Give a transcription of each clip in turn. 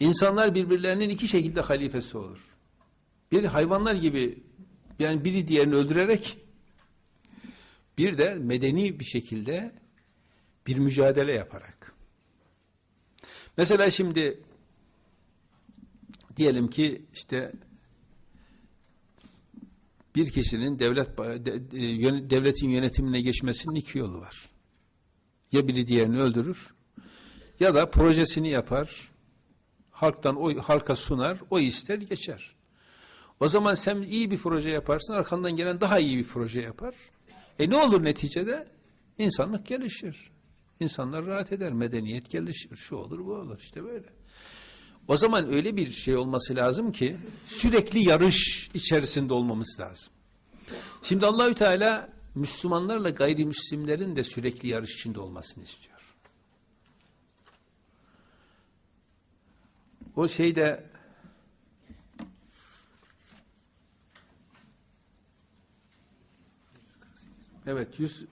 İnsanlar birbirlerinin iki şekilde halifesi olur. Bir hayvanlar gibi yani biri diğerini öldürerek bir de medeni bir şekilde bir mücadele yaparak. Mesela şimdi diyelim ki işte bir kişinin devlet devletin yönetimine geçmesinin iki yolu var. Ya biri diğerini öldürür ya da projesini yapar. Halktan o halka sunar, o ister geçer. O zaman sen iyi bir proje yaparsın, arkandan gelen daha iyi bir proje yapar. E ne olur neticede? İnsanlık gelişir. İnsanlar rahat eder, medeniyet gelişir. Şu olur, bu olur. İşte böyle. O zaman öyle bir şey olması lazım ki sürekli yarış içerisinde olmamız lazım. Şimdi Allahü Teala Müslümanlarla gayrimüslimlerin de sürekli yarış içinde olmasını istiyor. O şeyde Evet 100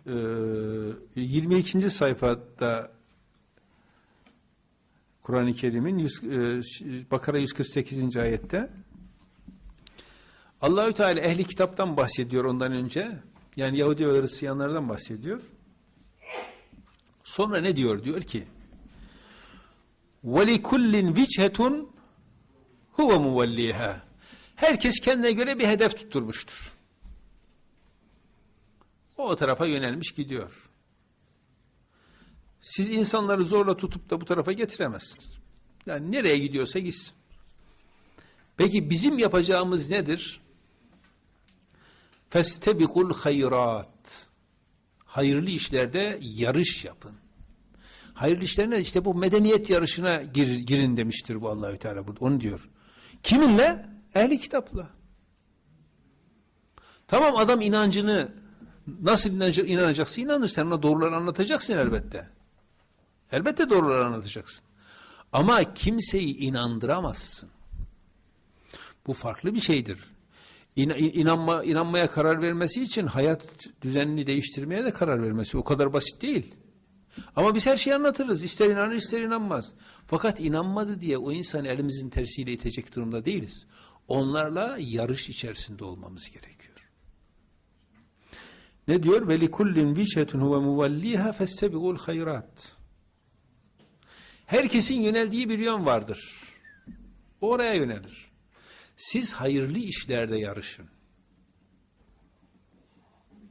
e, 22. sayfada Kur'an-ı Kerim'in 100, e, Bakara 148. ayette Allahü Teala ehli kitaptan bahsediyor ondan önce. Yani Yahudi ve Hristiyanlardan bahsediyor. Sonra ne diyor? Diyor ki وَلِكُلِّنْ وِجْهَةٌ huve muvalliha. Herkes kendine göre bir hedef tutturmuştur. O, o tarafa yönelmiş gidiyor. Siz insanları zorla tutup da bu tarafa getiremezsiniz. Yani nereye gidiyorsa gitsin. Peki bizim yapacağımız nedir? Festebikul hayrat. Hayırlı işlerde yarış yapın. Hayırlı işlerine işte bu medeniyet yarışına gir, girin demiştir bu Allahü Teala burada. Onu diyor. Kiminle? Ehli kitapla. Tamam adam inancını nasıl inanacak, inanacaksın inanır. Sen ona doğruları anlatacaksın elbette. Elbette doğruları anlatacaksın. Ama kimseyi inandıramazsın. Bu farklı bir şeydir. İna, inanma, inanmaya karar vermesi için hayat düzenini değiştirmeye de karar vermesi o kadar basit değil. Ama biz her şeyi anlatırız. İster inanır ister inanmaz. Fakat inanmadı diye o insanı elimizin tersiyle itecek durumda değiliz. Onlarla yarış içerisinde olmamız gerekiyor. Ne diyor? Ve likullin vichetun huve muvalliha festebigul hayrat. Herkesin yöneldiği bir yön vardır. Oraya yönelir. Siz hayırlı işlerde yarışın.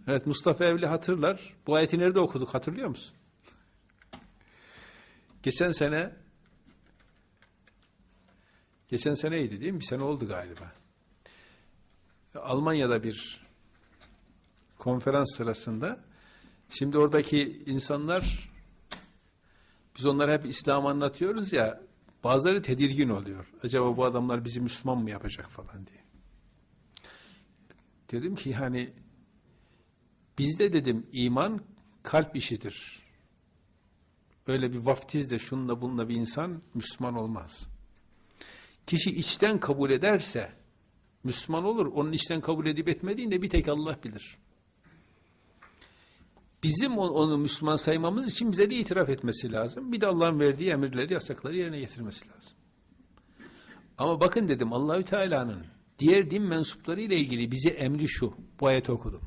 Evet Mustafa Evli hatırlar. Bu ayeti nerede okuduk hatırlıyor musun? Geçen sene geçen seneydi değil mi? Bir sene oldu galiba. Almanya'da bir konferans sırasında şimdi oradaki insanlar biz onlara hep İslam anlatıyoruz ya bazıları tedirgin oluyor. Acaba bu adamlar bizi Müslüman mı yapacak falan diye. Dedim ki yani bizde dedim iman kalp işidir. Öyle bir vaftizle şunla bununla bir insan Müslüman olmaz. Kişi içten kabul ederse Müslüman olur. Onun içten kabul edip etmediğini bir tek Allah bilir. Bizim onu Müslüman saymamız için bize de itiraf etmesi lazım. Bir de Allah'ın verdiği emirleri, yasakları yerine getirmesi lazım. Ama bakın dedim Allahü Teala'nın diğer din mensupları ile ilgili bize emri şu. Bu ayeti okudum.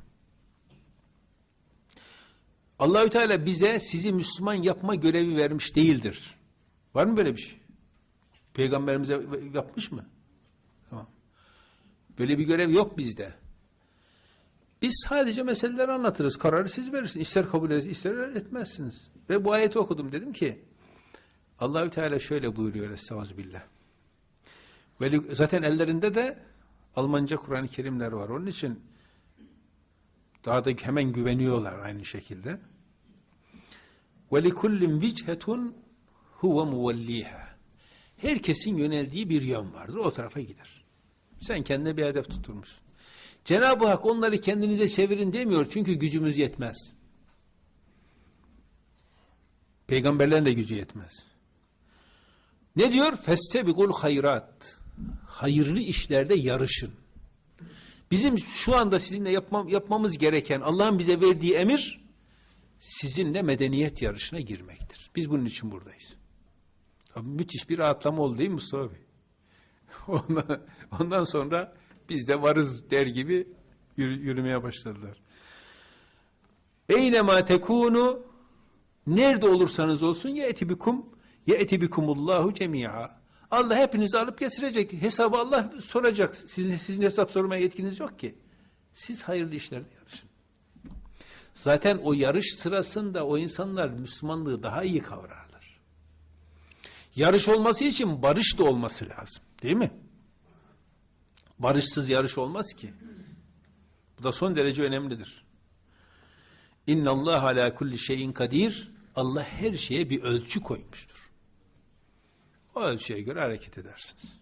Allahü Teala bize sizi Müslüman yapma görevi vermiş değildir. Var mı böyle bir şey? Peygamberimize yapmış mı? Tamam. Böyle bir görev yok bizde. Biz sadece meseleleri anlatırız. Kararı siz verirsiniz. İster kabul edersiniz, ister etmezsiniz. Ve bu ayeti okudum. Dedim ki Allahü Teala şöyle buyuruyor Estağfirullah. Ve zaten ellerinde de Almanca Kur'an-ı Kerimler var. Onun için daha da hemen güveniyorlar aynı şekilde. Likullin vichetun huve muvalliha. Herkesin yöneldiği bir yön vardır. O tarafa gider. Sen kendine bir hedef tutturmuşsun. Cenab-ı Hak onları kendinize çevirin demiyor çünkü gücümüz yetmez. Peygamberlerin de gücü yetmez. Ne diyor? Festebikul hayrat. Hayırlı işlerde yarışın. Bizim şu anda sizinle yapmam, yapmamız gereken Allah'ın bize verdiği emir sizinle medeniyet yarışına girmektir. Biz bunun için buradayız. Tabii müthiş bir rahatlama oldu değil mi Mustafa Bey? Ondan, ondan sonra biz de varız der gibi yürü- yürümeye başladılar. Eynema tekunu nerede olursanız olsun ya etibikum ya etibikumullahu cemi'a. Allah hepinizi alıp getirecek. Hesabı Allah soracak. Sizin, sizin hesap sormaya yetkiniz yok ki. Siz hayırlı işlerde yarışın. Zaten o yarış sırasında o insanlar Müslümanlığı daha iyi kavrarlar. Yarış olması için barış da olması lazım. Değil mi? Barışsız yarış olmaz ki. Bu da son derece önemlidir. İnna Allah ala kulli şeyin kadir. Allah her şeye bir ölçü koymuştur. O ölçüye göre hareket edersiniz.